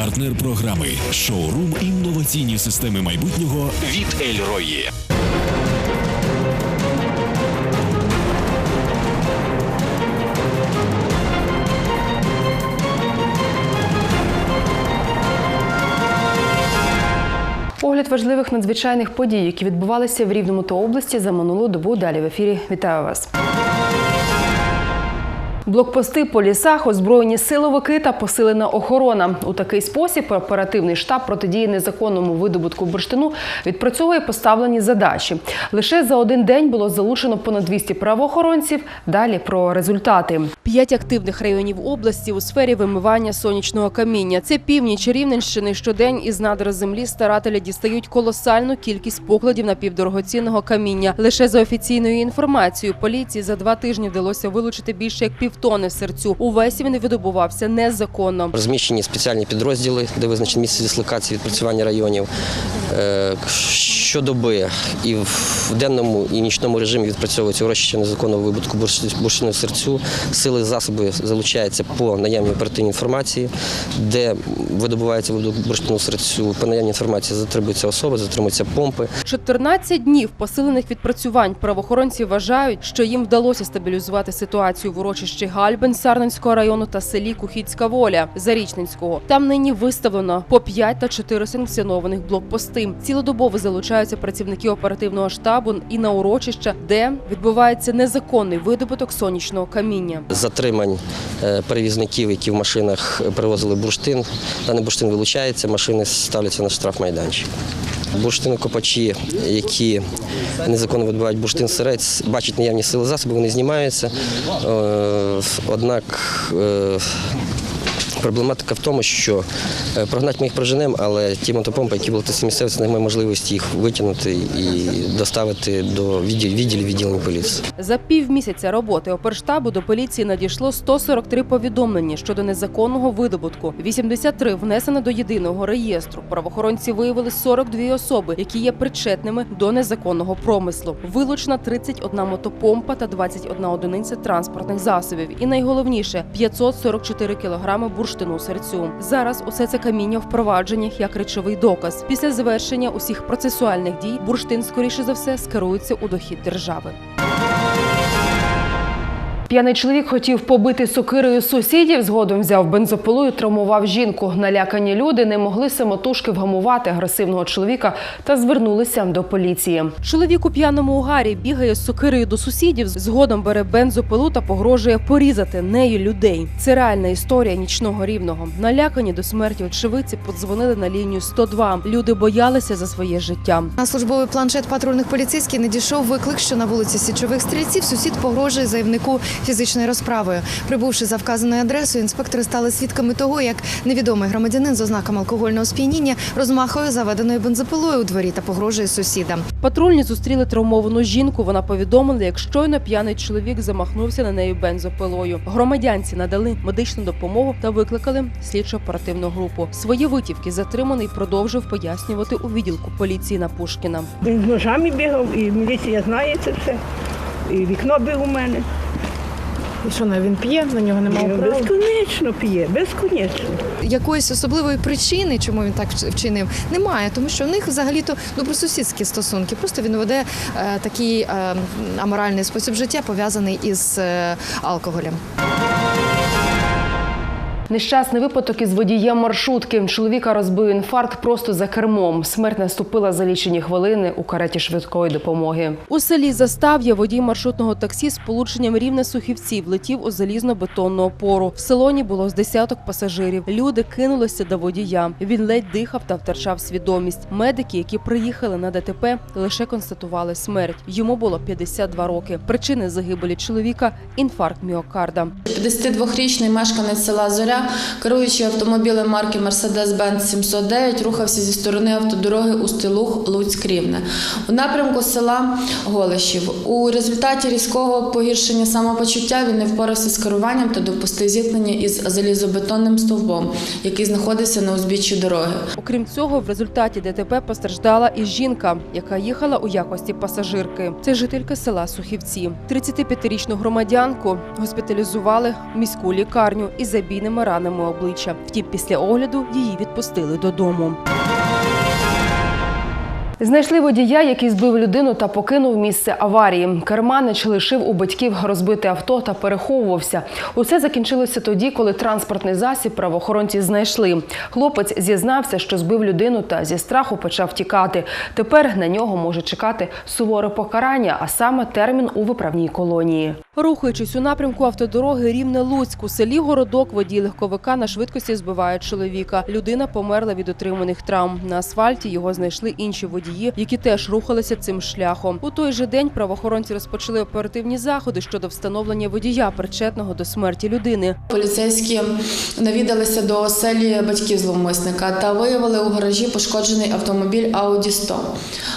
Партнер програми шоурум інноваційні системи майбутнього від Ельрої. Огляд важливих надзвичайних подій, які відбувалися в Рівному та області за минулу добу. Далі в ефірі. Вітаю вас. Блокпости по лісах, озброєні силовики та посилена охорона. У такий спосіб оперативний штаб протидії незаконному видобутку бурштину відпрацьовує поставлені задачі. Лише за один день було залучено понад 200 правоохоронців. Далі про результати. П'ять активних районів області у сфері вимивання сонячного каміння. Це північ Рівненщини. Щодень із надр землі старателі дістають колосальну кількість покладів напівдорогоцінного каміння. Лише за офіційною інформацією поліції за два тижні вдалося вилучити більше як півтони серцю. Увесь він видобувався незаконно. Розміщені спеціальні підрозділи, де визначені місце дислокації відпрацювання районів. Щодоби і в денному і нічному режимі відпрацьовується урочище незаконного вибутку бурш- бурштину серцю. Сили засоби залучаються по наявній оперативній інформації, де видобувається видобуток бурштину серцю. По наявній інформації затримуються особи, затримуються помпи. 14 днів посилених відпрацювань правоохоронці вважають, що їм вдалося стабілізувати ситуацію в урочищі Гальбин Сарненського району та селі Кухіцька Воля Зарічненського. Там нині виставлено по 5 та 4 санкціонованих блокпости. Цілодобово залучаються працівники оперативного штабу і на урочища, де відбувається незаконний видобуток сонячного каміння. затримань е, перевізників, які в машинах привозили бурштин. Даний бурштин вилучається, машини ставляться на штрафмайданчик. Бурштинокопачі, які незаконно видобувають бурштин сирець, бачать наявні сили засоби, вони знімаються. Е, Однак е, Проблематика в тому, що е, прогнати ми їх проженемо, але ті мотопомпи, які були місцевості, немає можливості їх витягнути і доставити до відділів відділів відділень поліції. За півмісяця роботи оперштабу до поліції надійшло 143 повідомлення щодо незаконного видобутку. 83 внесено до єдиного реєстру. Правоохоронці виявили 42 особи, які є причетними до незаконного промислу. Вилучена 31 мотопомпа та 21 одиниця транспортних засобів. І найголовніше 544 кілограми бурштину серцю. Зараз усе це каміння в провадженнях як речовий доказ. Після завершення усіх процесуальних дій бурштин скоріше за все скерується у дохід держави. П'яний чоловік хотів побити сокирою сусідів, згодом взяв бензопилу і травмував жінку. Налякані люди не могли самотужки вгамувати агресивного чоловіка та звернулися до поліції. Чоловік у п'яному угарі бігає з сокирою до сусідів, згодом бере бензопилу та погрожує порізати нею людей. Це реальна історія нічного рівного. Налякані до смерті очевидці подзвонили на лінію 102. Люди боялися за своє життя. На службовий планшет патрульних поліцейських надійшов виклик, що на вулиці Січових стрільців сусід погрожує заявнику фізичною розправою. Прибувши за вказаною адресою, інспектори стали свідками того, як невідомий громадянин з ознаками алкогольного сп'яніння розмахує заведеною бензопилою у дворі та погрожує сусідам. Патрульні зустріли травмовану жінку. Вона повідомила, як щойно п'яний чоловік замахнувся на неї бензопилою. Громадянці надали медичну допомогу та викликали слідчо-оперативну групу. Свої витівки затриманий продовжив пояснювати у відділку поліції на Пушкіна. Він з ножами бігав, і міліція знає це все. І вікно бив у мене. І що ну, він п'є, на нього немає права. безконечно п'є, безконечно. Якоїсь особливої причини, чому він так вчинив, немає, тому що у них взагалі-то добросусідські стосунки. Просто він веде е, такий е, аморальний спосіб життя, пов'язаний із е, алкоголем. Нещасний випадок із водієм маршрутки. Чоловіка розбив інфаркт просто за кермом. Смерть наступила за лічені хвилини у кареті швидкої допомоги. У селі Застав'я водій маршрутного таксі з полученням рівне сухівці влетів у залізно-бетонну опору. В салоні було з десяток пасажирів. Люди кинулися до водія. Він ледь дихав та втрачав свідомість. Медики, які приїхали на ДТП, лише констатували смерть. Йому було 52 роки. Причини загибелі чоловіка інфаркт міокарда. 52-річний мешканець села Зоря, керуючи автомобілем марки Mercedes-Benz 709, рухався зі сторони автодороги Устилух Луцьк Рівне у напрямку села Голишів. У результаті різкого погіршення самопочуття він не впорався з керуванням та допустив зіткнення із залізобетонним стовбом, який знаходився на узбіччі дороги. Окрім цього, в результаті ДТП постраждала і жінка, яка їхала у якості пасажирки. Це жителька села Сухівці. 35-річну громадянку госпіталізували в міську лікарню із забійними ранами обличчя. Втім, після огляду її відпустили додому. Знайшли водія, який збив людину та покинув місце аварії. Керманич лишив у батьків розбите авто та переховувався. Усе закінчилося тоді, коли транспортний засіб правоохоронці знайшли. Хлопець зізнався, що збив людину та зі страху почав тікати. Тепер на нього може чекати суворе покарання, а саме термін у виправній колонії. Рухаючись у напрямку автодороги Рівне Луцьк, у селі Городок водій легковика на швидкості збиває чоловіка. Людина померла від отриманих травм. На асфальті його знайшли інші водії, які теж рухалися цим шляхом. У той же день правоохоронці розпочали оперативні заходи щодо встановлення водія, причетного до смерті людини. Поліцейські навідалися до оселі батьків зловмисника та виявили у гаражі пошкоджений автомобіль Audi 100.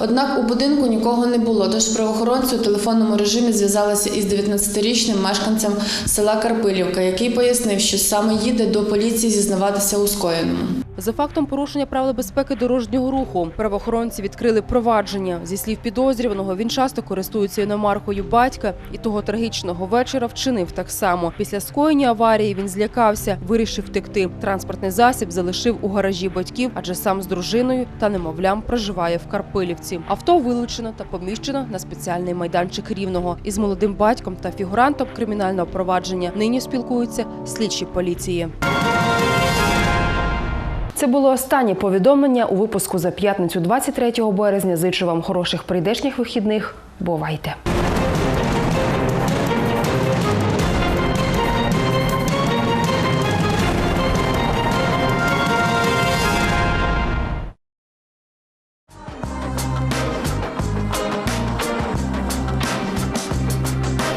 Однак у будинку нікого не було, тож правоохоронці у телефонному режимі зв'язалися із 19-річним мешканцем села Карпилівка, який пояснив, що саме їде до поліції зізнаватися у скоєному. За фактом порушення правил безпеки дорожнього руху правоохоронці відкрили провадження. Зі слів підозрюваного, він часто користується іномаркою батька і того трагічного вечора вчинив так само. Після скоєння аварії він злякався, вирішив втекти. Транспортний засіб залишив у гаражі батьків, адже сам з дружиною та немовлям проживає в Карпилівці. Авто вилучено та поміщено на спеціальний майданчик рівного. Із молодим батьком та фігурантом кримінального провадження нині спілкуються слідчі поліції. Це було останнє повідомлення у випуску за п'ятницю 23 березня. Зичу вам хороших прийдешніх вихідних. Бувайте!